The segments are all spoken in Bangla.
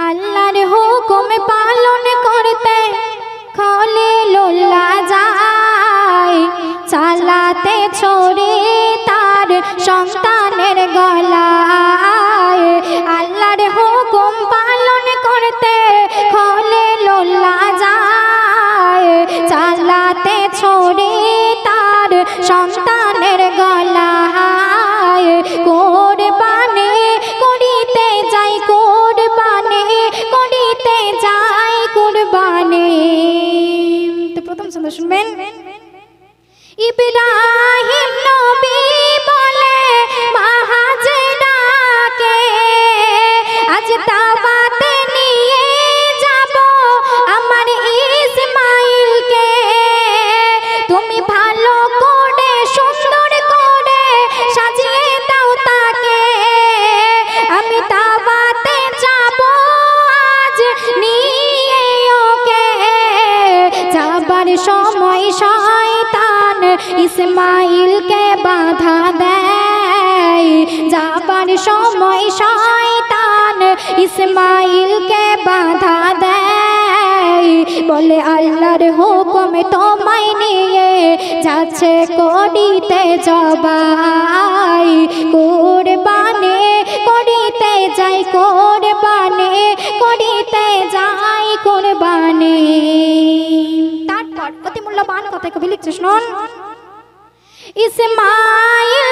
আল্লাহর হুকুম পালন করতে খলে লোল্লা যায় চালাতে ছড়ে শুনবেন ইব্রাহিম নবী যাবার সময় শয়তান ইসমাইলকে বাধা দেয়। যাবার সময় শয়তান ইসমাইলকে বাধা দেয়। বলে আল্লাহর হুকুম তোমায় নিয়ে যাচ্ছে করিতে জবাই। মূল্যবান কথা কবি লিখছে শুনুন। ইসমাইল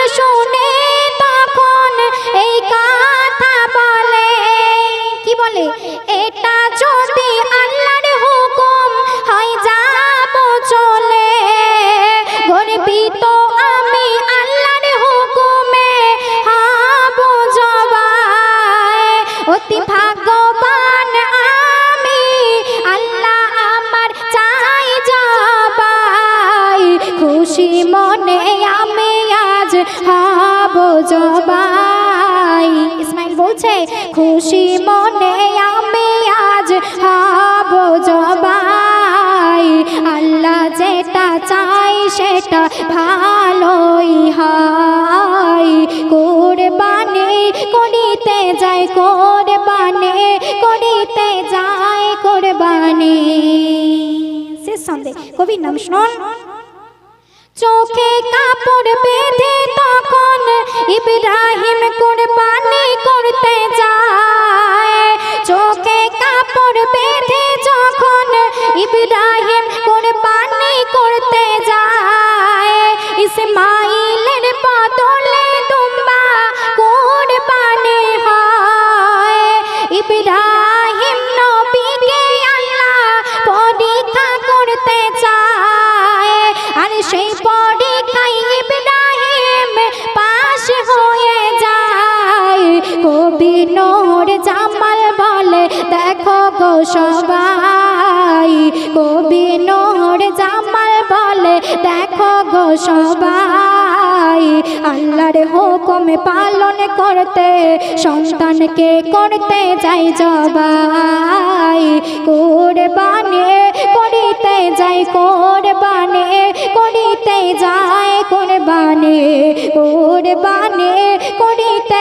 ইসমাইল বলছে, খুশি মনে আমি আজ হব জবাই। আল্লাহ যেটা চাই সেটা ভালোই হয়। কোরবানি করিতে যায় কোরবানি করিতে যায় কোরবানি। শেষ সন্দেহ কবির নাম চোখে কাপড় বেঁধে ইব্রাহিম কুরবানি করতে যায়। চোখে কাপড় বেঁধে যখন ইব্রাহিম কুরবানি করতে যায়, ইসমাইলের বদলে দুম্বা কুরবানি হয়। ইব্রাহিম কবি নোর জামাল বলে, দেখো গো সবাই। কবি নোর জামাল বলে, দেখো গো সবাই। আল্লাহর হুকুম পালন করতে, সন্তানকে করতে যাই জবাই। কোরবানি করিতে যাই, কোরবানি করিতে যাই, কোরবানি কোরবানি করিতে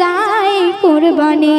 যাই কুরবানি।